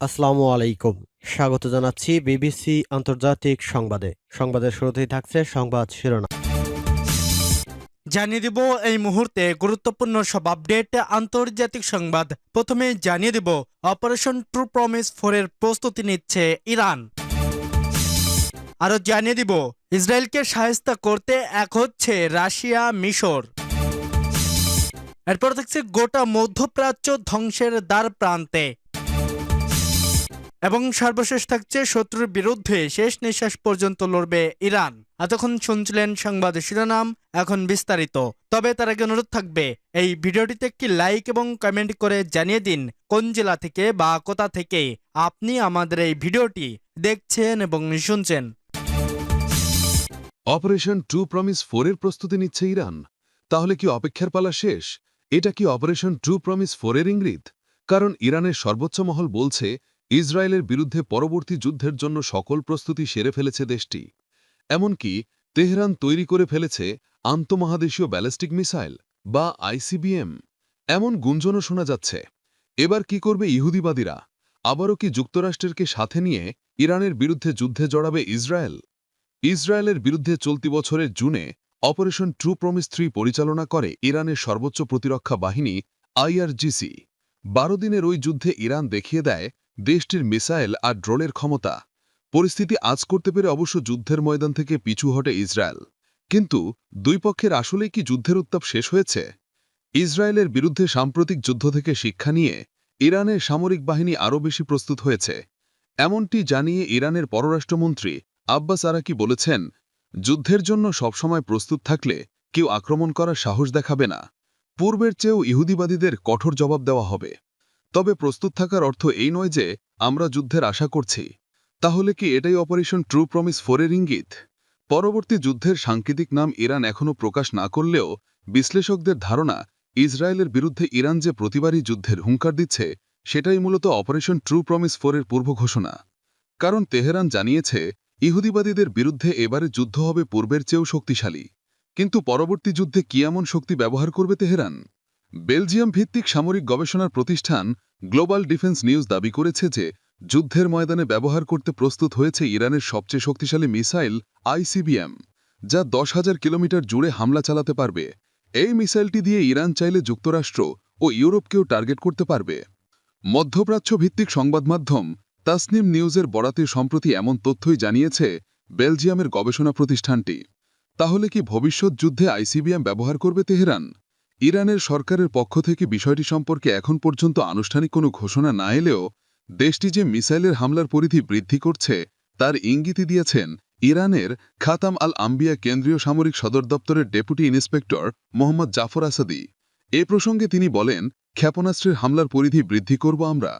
আসসালামু আলাইকুম। স্বাগত জানাচ্ছি বিবিসি আন্তর্জাতিক সংবাদে। সংবাদের শুরুতেই থাকছে সংবাদ শিরোনাম। জানিয়ে দেব এই মুহূর্তে গুরুত্বপূর্ণ সব আপডেট। আন্তর্জাতিক সংবাদ, প্রথমে জানিয়ে দেব অপারেশন ট্রু প্রমিস ফোরের প্রস্তুতি নিচ্ছে ইরান। আরও জানিয়ে দিব, ইসরায়েলকে সাহায্য করতে এক হচ্ছে রাশিয়া মিশর। এরপর থাকছে গোটা মধ্যপ্রাচ্য ধ্বংসের দ্বার প্রান্তে। এবং সর্বশেষ থাকছে শত্রুর বিরুদ্ধে শেষ নিঃশ্বাস পর্যন্ত লড়বে ইরান। এতক্ষণ শুনছিলেন সংবাদ শিরোনাম, এখন বিস্তারিত। তবে তার আগে অনুরোধ থাকবে, এই ভিডিওটিতে একটি লাইক এবং কমেন্ট করে জানিয়ে দিন কোন জেলা থেকে বা কোথা থেকে আপনি আমাদের এই ভিডিওটি দেখছেন এবং শুনছেন। অপারেশন টু প্রমিস ফোরের প্রস্তুতি নিচ্ছে ইরান। তাহলে কি অপেক্ষার পালা শেষ? এটা কি অপারেশন টু প্রমিস ফোরের ইঙ্গিত? কারণ ইরানের সর্বোচ্চ মহল বলছে ইসরায়েলের বিরুদ্ধে পরবর্তী যুদ্ধের জন্য সকল প্রস্তুতি সেরে ফেলেছে দেশটি। এমনকি তেহরান তৈরি করে ফেলেছে আন্তমহাদেশীয় ব্যালিস্টিক মিসাইল বা আইসিবিএম। এমন গুঞ্জনও শোনা যাচ্ছে। এবার কি করবে ইহুদিবাদীরা? আবারও কি যুক্তরাষ্ট্রেরকে সাথে নিয়ে ইরানের বিরুদ্ধে যুদ্ধে জড়াবে ইসরায়েল? ইসরায়েলের বিরুদ্ধে চলতি বছরের জুনে অপারেশন ট্রু প্রমিস থ্রি পরিচালনা করে ইরানের সর্বোচ্চ প্রতিরক্ষা বাহিনী আইআরজিসি। বারো দিনের ওই যুদ্ধে ইরান দেখিয়ে দেয় দেশটির মিসাইল আর ড্রোনের ক্ষমতা। পরিস্থিতি আজ করতে পেরে অবশ্য যুদ্ধের ময়দান থেকে পিছু হটে ইসরায়েল। কিন্তু দুই পক্ষের আসলেই কি যুদ্ধের উত্তাপ শেষ হয়েছে? ইসরায়েলের বিরুদ্ধে সাম্প্রতিক যুদ্ধ থেকে শিক্ষা নিয়ে ইরানের সামরিক বাহিনী আরও বেশি প্রস্তুত হয়েছে। এমনটি জানিয়ে ইরানের পররাষ্ট্রমন্ত্রী আব্বাস আরাকি বলেছেন, যুদ্ধের জন্য সবসময় প্রস্তুত থাকলে কেউ আক্রমণ করার সাহস দেখাবে না। পূর্বের চেয়েও ইহুদিবাদীদের কঠোর জবাব দেওয়া হবে। তবে প্রস্তুত থাকার অর্থ এই নয় যে আমরা যুদ্ধের আশা করছি। তাহলে কি এটাই অপারেশন ট্রু প্রমিস ফোরের ইঙ্গিত? পরবর্তী যুদ্ধের সাংকেতিক নাম ইরান এখনও প্রকাশ না করলেও বিশ্লেষকদের ধারণা ইসরায়েলের বিরুদ্ধে ইরান যে প্রতিবারই যুদ্ধের হুঙ্কার দিচ্ছে, সেটাই মূলত অপারেশন ট্রু প্রমিস ফোরের পূর্ব ঘোষণা। কারণ তেহরান জানিয়েছে, ইহুদিবাদীদের বিরুদ্ধে এবারে যুদ্ধ হবে পূর্বের চেয়েও শক্তিশালী। কিন্তু পরবর্তী যুদ্ধে কি এমন শক্তি ব্যবহার করবে তেহরান? বেলজিয়াম ভিত্তিক সামরিক গবেষণার প্রতিষ্ঠান গ্লোবাল ডিফেন্স নিউজ দাবি করেছে যে যুদ্ধের ময়দানে ব্যবহার করতে প্রস্তুত হয়েছে ইরানের সবচেয়ে শক্তিশালী মিসাইল আইসিবিএম, যা দশ হাজার কিলোমিটার জুড়ে হামলা চালাতে পারবে। এই মিসাইলটি দিয়ে ইরান চাইলে যুক্তরাষ্ট্র ও ইউরোপকেও টার্গেট করতে পারবে। মধ্যপ্রাচ্য ভিত্তিক সংবাদ মাধ্যম তাসনিম নিউজের বরাতে সম্প্রতি এমন তথ্যই জানিয়েছে বেলজিয়ামের গবেষণা প্রতিষ্ঠানটি। তাহলে কি ভবিষ্যৎ যুদ্ধে আইসিবিএম ব্যবহার করবে তেহরান? ইরানের সরকারের পক্ষ থেকে বিষয়টি সম্পর্কে এখন পর্যন্ত আনুষ্ঠানিক কোনো ঘোষণা না এলেও দেশটি যে মিসাইলের হামলার পরিধি বৃদ্ধি করছে, তার ইঙ্গিতই দিয়েছেন ইরানের খাতাম আল আম্বিয়া কেন্দ্রীয় সামরিক সদর দপ্তরের ডেপুটি ইন্সপেক্টর মোহাম্মদ জাফর আসাদি। এ প্রসঙ্গে তিনি বলেন, ক্ষেপণাস্ত্রের হামলার পরিধি বৃদ্ধি করব আমরা।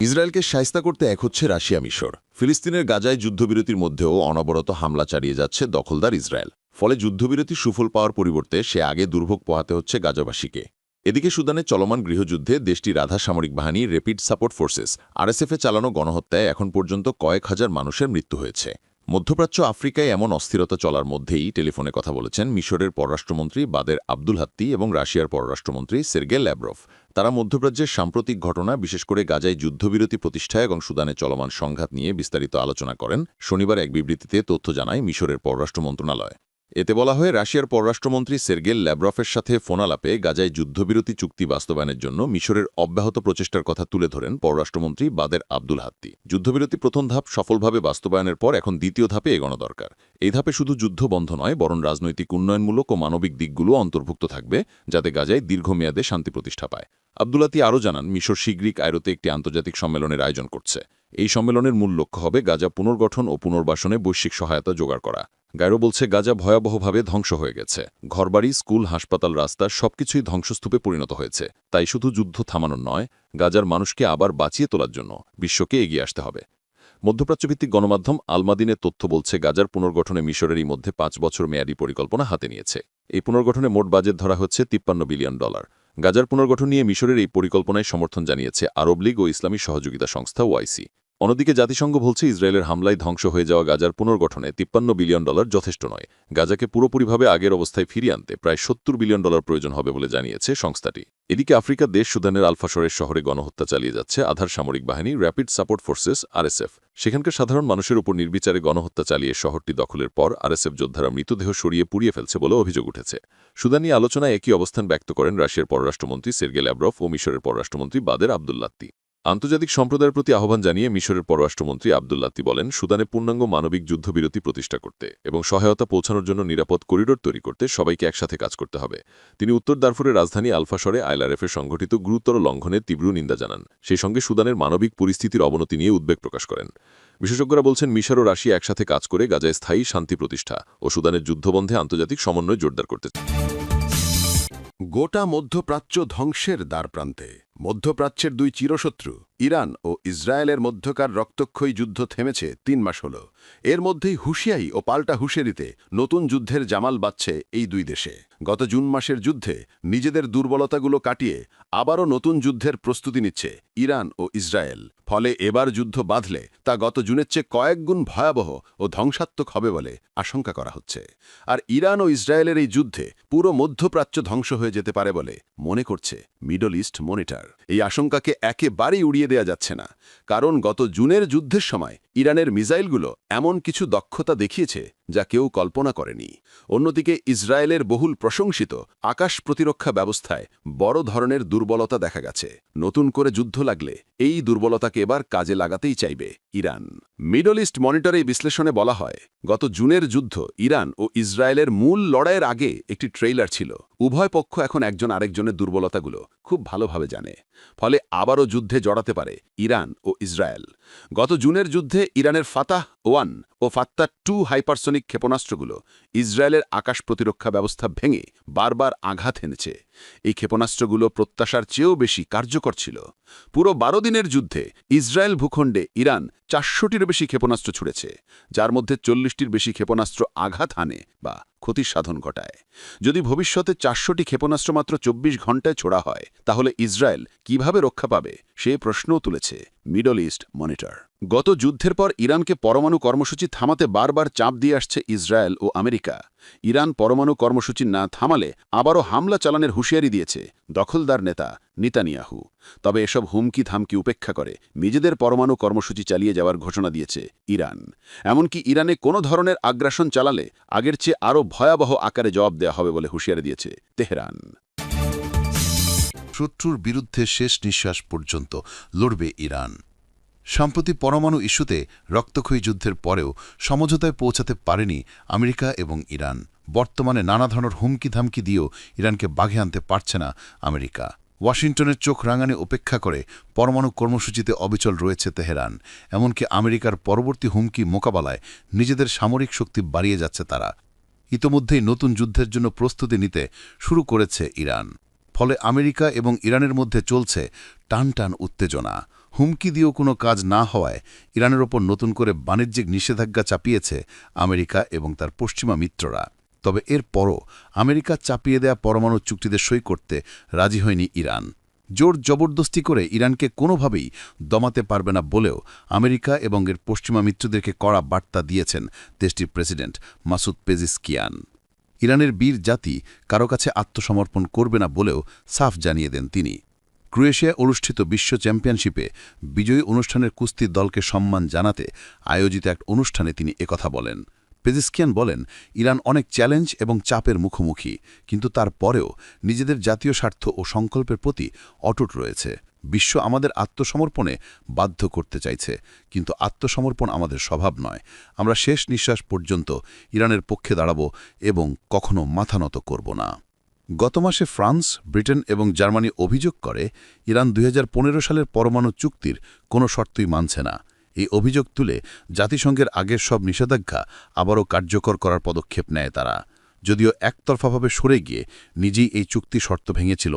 ইসরায়েলকে সায়স্তা করতে এক হচ্ছে রাশিয়া মিশর। ফিলিস্তিনের গাজায় যুদ্ধবিরতির মধ্যেও অনবরত হামলা চালিয়ে যাচ্ছে দখলদার ইসরায়েল। ফলে যুদ্ধবিরতি সুফল পাওয়ার পরিবর্তে সে আগে দুর্ভোগ পোহাতে হচ্ছে গাজাবাসীকে। এদিকে সুদানে চলমান গৃহযুদ্ধে দেশটির আধা সামরিক বাহিনী রেপিড সাপোর্ট ফোর্সেস, আরএসএফে চালানো গণহত্যায় এখন পর্যন্ত কয়েক হাজার মানুষের মৃত্যু হয়েছে। মধ্যপ্রাচ্য আফ্রিকায় এমন অস্থিরতা চলার মধ্যেই টেলিফোনে কথা বলেছেন মিশরের পররাষ্ট্রমন্ত্রী বাদের আব্দুল হাত্তি এবং রাশিয়ার পররাষ্ট্রমন্ত্রী সের্গে ল্যাব্রভ। তারা মধ্যপ্রাচ্যের সাম্প্রতিক ঘটনা, বিশেষ করে গাজায় যুদ্ধবিরতি প্রতিষ্ঠা এবং সুদানে চলমান সংঘাত নিয়ে বিস্তারিত আলোচনা করেন। শনিবার এক বিবৃতিতে তথ্য জানায় মিশরের পররাষ্ট্র মন্ত্রণালয় এতে বলা হয়, রাশিয়ার পররাষ্ট্রমন্ত্রী সের্গেল ল্যাব্রফের সাথে ফোনালাপে গাজায় যুদ্ধবিরতি চুক্তি বাস্তবায়নের জন্য মিশরের অব্যাহত প্রচেষ্টার কথা তুলে ধরেন পররাষ্ট্রমন্ত্রী বাদের আব্দুল হাত্তি। যুদ্ধবিরতি প্রথম ধাপ সফলভাবে বাস্তবায়নের পর এখন দ্বিতীয় ধাপে এগোনো দরকার। এই ধাপে শুধু যুদ্ধ বন্ধ নয়, বরং রাজনৈতিক উন্নয়নমূলক ও মানবিক দিকগুলো অন্তর্ভুক্ত থাকবে, যাতে গাজায় দীর্ঘমেয়াদে শান্তি প্রতিষ্ঠা পায়। আব্দুলাতি আরও জানান, মিশর শীঘ্রই কায়রোতে একটি আন্তর্জাতিক সম্মেলনের আয়োজন করছে। এই সম্মেলনের মূল লক্ষ্য হবে গাজা পুনর্গঠন ও পুনর্বাসনে বৈশ্বিক সহায়তা জোগাড় করা। গায়রো বলছে, গাজা ভয়াবহভাবে ধ্বংস হয়ে গেছে। ঘরবাড়ি, স্কুল, হাসপাতাল, রাস্তা, সবকিছুই ধ্বংসস্তূপে পরিণত হয়েছে। তাই শুধু যুদ্ধ থামানোর নয়, গাজার মানুষকে আবার বাঁচিয়ে তোলার জন্য বিশ্বকে এগিয়ে আসতে হবে। মধ্যপ্রাচ্যভিত্তিক গণমাধ্যম আলমাদিনের তথ্য বলছে, গাজার পুনর্গঠনে মিশরেরই মধ্যে পাঁচ বছর মেয়াদী পরিকল্পনা হাতে নিয়েছে। এই পুনর্গঠনে মোট বাজেট ধরা হচ্ছে তিপ্পান্ন বিলিয়ন ডলার। গাজার পুনর্গঠন নিয়ে মিশরের এই পরিকল্পনায় সমর্থন জানিয়েছে আরব লীগ ও ইসলামী সহযোগিতা সংস্থা ওয়াইসি। অন্যদিকে জাতিসংঘ বলছে, ইসরায়েলের হামলায় ধ্বংস হয়ে যাওয়া গাজার পুনর্গঠনে তিপ্পান্ন বিলিয়ন ডলার যথেষ্ট নয়। গাজাকে পুরোপুরিভাবে আগের অবস্থায় ফিরিয়ে আনতে প্রায় সত্তর বিলিয়ন ডলার প্রয়োজন হবে বলে জানিয়েছে সংস্থাটি। এদিকে আফ্রিকার দেশ সুদানের আলফাসরের শহরে গণহত্যা চালিয়ে যাচ্ছে আধার সামরিক বাহিনী র্যাপিড সাপোর্ট ফোর্সেস আরএসএফ সেখানকার সাধারণ মানুষের উপর নির্বিচারে গণহত্যা চালিয়ে শহরটি দখলের পর আরএসএফ যোদ্ধারা মৃতদেহ সরিয়ে পুড়িয়ে ফেলছে বলে অভিযোগ উঠেছে। সুদানি আলোচনায় একই অবস্থান ব্যক্ত করেন রাশিয়ার পররাষ্ট্রমন্ত্রী সের্গে ল্যাব্রফ ও মিশরের পররাষ্ট্রমন্ত্রী বাদের আবদুল্লাত্তি আন্তর্জাতিক সম্প্রদায়ের প্রতি আহ্বান জানিয়ে মিশরের পররাষ্ট্রমন্ত্রী আবদুল্লাত্তি বলেন, সুদানে পূর্ণাঙ্গ মানবিক যুদ্ধবিরতি প্রতিষ্ঠা করতে এবং সহায়তা পৌঁছানোর জন্য নিরাপদ করিডোর তৈরি করতে সবাইকে একসাথে কাজ করতে হবে। তিনি উত্তর দারফুরের রাজধানী আলফাসরে আইলারএফের সংঘটিত গুরুতর লঙ্ঘনের তীব্র নিন্দা জানান। সেই সঙ্গে সুদানের মানবিক পরিস্থিতির অবনতি নিয়ে উদ্বেগ প্রকাশ করেন। বিশেষজ্ঞরা বলছেন, মিশর ও রাশিয়া একসাথে কাজ করে গাজায় স্থায়ী শান্তি প্রতিষ্ঠা ও সুদানের যুদ্ধবন্ধে আন্তর্জাতিক সমন্বয় জোরদার করতে গোটা মধ্যপ্রাচ্য ধ্বংসের দ্বারপ্রান্তে মধ্যপ্রাচ্যের দুই চিরশত্রু, ইরান ও ইসরায়েলের মধ্যকার রক্তক্ষয়ী যুদ্ধ থেমেছে তিন মাস হল। এর মধ্যেই হুঁশিয়াই ও পাল্টা হুঁশেরিতে নতুন যুদ্ধের জামাল বাচ্ছে এই দুই দেশে। গত জুন মাসের যুদ্ধে নিজেদের দুর্বলতাগুলো কাটিয়ে আবারও নতুন যুদ্ধের প্রস্তুতি নিচ্ছে ইরান ও ইসরায়েল। ফলে এবার যুদ্ধ বাঁধলে তা গত জুনের চেয়ে কয়েকগুণ ভয়াবহ ও ধ্বংসাত্মক হবে বলে আশঙ্কা করা হচ্ছে। আর ইরান ও ইসরায়েলের এই যুদ্ধে পুরো মধ্যপ্রাচ্য ধ্বংস হয়ে যেতে পারে বলে মনে করছে মিডল ইস্ট মনিটর। এই আশঙ্কাকে একেবারেই উড়িয়ে দেয়া যাচ্ছে না কারণ গত জুনের যুদ্ধের সময় ইরানের মিসাইলগুলো এমন কিছু দক্ষতা দেখিয়েছে যা কেউ কল্পনা করেনি। অন্যদিকে ইসরায়েলের বহুল প্রশংসিত আকাশ প্রতিরক্ষা ব্যবস্থায় বড় ধরনের দুর্বলতা দেখা গেছে। নতুন করে যুদ্ধ লাগলে এই দুর্বলতাকে এবার কাজে লাগাতেই চাইবে ইরান। মিডল ইস্ট মনিটরে বিশ্লেষণে বলা হয়, গত জুনের যুদ্ধ ইরান ও ইসরায়েলের মূল লড়াইয়ের আগে একটি ট্রেইলার ছিল। উভয় পক্ষ এখন একজন আরেকজনের দুর্বলতাগুলো খুব ভালোভাবে জানে। ফলে আবারও যুদ্ধে জড়াতে পারে ইরান ও ইসরায়েল। গত জুনের যুদ্ধে ইরানের ফাতাহ ওয়ান ও ফাত্তা টু হাইপারসনিক ক্ষেপণাস্ত্রগুলো ইসরায়েলের আকাশ প্রতিরক্ষা ব্যবস্থা ভেঙে বারবার আঘাত এনেছে এই ক্ষেপণাস্ত্রগুলো প্রত্যাশার চেয়েও বেশি কার্যকর ছিল। পুরো বারো দিনের যুদ্ধে ইসরায়েল ভূখণ্ডে ইরান চারশোটির বেশি ক্ষেপণাস্ত্র ছুড়েছে, যার মধ্যে চল্লিশটির বেশি ক্ষেপণাস্ত্র আঘাত হানে বা ক্ষতি সাধন ঘটায়। যদি ভবিষ্যতে চারশোটি ক্ষেপণাস্ত্র মাত্র চব্বিশ ঘণ্টায় ছোড়া হয়, তাহলে ইসরায়েল কীভাবে রক্ষা পাবে, সে প্রশ্নও তুলেছে মিডল ইস্ট মনিটর। গত যুদ্ধের পর ইরানকে পরমাণু কর্মসূচি থামাতে বারবার চাপ দিয়ে আসছে ইসরায়েল ও আমেরিকা। ইরান পরমাণু কর্মসূচি না থামালে আবারও হামলা চালানোর হুঁশিয়ারি দিয়েছে দখলদার নেতা নিতানিয়াহু। তবে এসব হুমকি থামকি উপেক্ষা করে নিজেদের পরমাণু কর্মসূচি চালিয়ে যাওয়ার ঘোষণা দিয়েছে ইরান। এমনকি ইরানে কোনো ধরনের আগ্রাসন চালালে আগের চেয়ে আরও ভয়াবহ আকারে জবাব দেওয়া হবে বলে হুঁশিয়ারি দিয়েছে তেহরান। শত্রুর বিরুদ্ধে শেষ নিঃশ্বাস পর্যন্ত লড়বে ইরান। সম্প্রতি পরমাণু ইস্যুতে রক্তক্ষয়ী যুদ্ধের পরেও সমঝোতায় পৌঁছাতে পারেনি আমেরিকা এবং ইরান। বর্তমানে নানা ধরনের হুমকি ধামকি দিয়েও ইরানকে বাঘে আনতে পারছে না আমেরিকা। ওয়াশিংটনের চোখ রাঙানি উপেক্ষা করে পরমাণু কর্মসূচিতে অবিচল রয়েছে তেহরান। এমনকি আমেরিকার পরবর্তী হুমকি মোকাবেলায় নিজেদের সামরিক শক্তি বাড়িয়ে যাচ্ছে তারা। ইতোমধ্যেই নতুন যুদ্ধের জন্য প্রস্তুতি নিতে শুরু করেছে ইরান। ফলে আমেরিকা এবং ইরানের মধ্যে চলছে টান টান উত্তেজনা। হুমকি দিয়েও কোনো কাজ না হওয়ায় ইরানের ওপর নতুন করে বাণিজ্যিক নিষেধাজ্ঞা চাপিয়েছে আমেরিকা এবং তার পশ্চিমা মিত্ররা। তবে এর পরও আমেরিকা চাপিয়ে দেয়া পরমাণু চুক্তিতে সই করতে রাজি হয়নি ইরান। জোর জবরদস্তি করে ইরানকে কোনোভাবেই দমাতে পারবে না বলেও আমেরিকা এবং এর পশ্চিমা মিত্রদেরকে কড়া বার্তা দিয়েছেন দেশটির প্রেসিডেন্ট মাসুদ পেজিসকিয়ান। ইরানের বীর জাতি কারও কাছে আত্মসমর্পণ করবে না বলেও সাফ জানিয়ে দেন তিনি। ক্রোয়েশিয়ায় অনুষ্ঠিত বিশ্ব চ্যাম্পিয়নশিপে বিজয়ী অনুষ্ঠানের কুস্তির দলকে সম্মান জানাতে আয়োজিত এক অনুষ্ঠানে তিনি একথা বলেন। পেজিস্কিয়ান বলেন, ইরান অনেক চ্যালেঞ্জ এবং চাপের মুখোমুখি, কিন্তু তারপরেও নিজেদের জাতীয় স্বার্থ ও সংকল্পের প্রতি অটুট রয়েছে। বিশ্ব আমাদের আত্মসমর্পণে বাধ্য করতে চাইছে, কিন্তু আত্মসমর্পণ আমাদের স্বভাব নয়। আমরা শেষ নিঃশ্বাস পর্যন্ত ইরানের পক্ষে দাঁড়াব এবং কখনো মাথা নত করব না। গত মাসে ফ্রান্স, ব্রিটেন এবং জার্মানি অভিযোগ করে, ইরান দুই হাজার পনেরো সালের পরমাণু চুক্তির কোনো শর্তই মানছে না। এই অভিযোগ তুলে জাতিসংঘের আগের সব নিষেধাজ্ঞা আবারও কার্যকর করার পদক্ষেপ নেয় তারা। যদিও একতরফাভাবে সরে গিয়ে নিজেই এই চুক্তি শর্ত ভেঙেছিল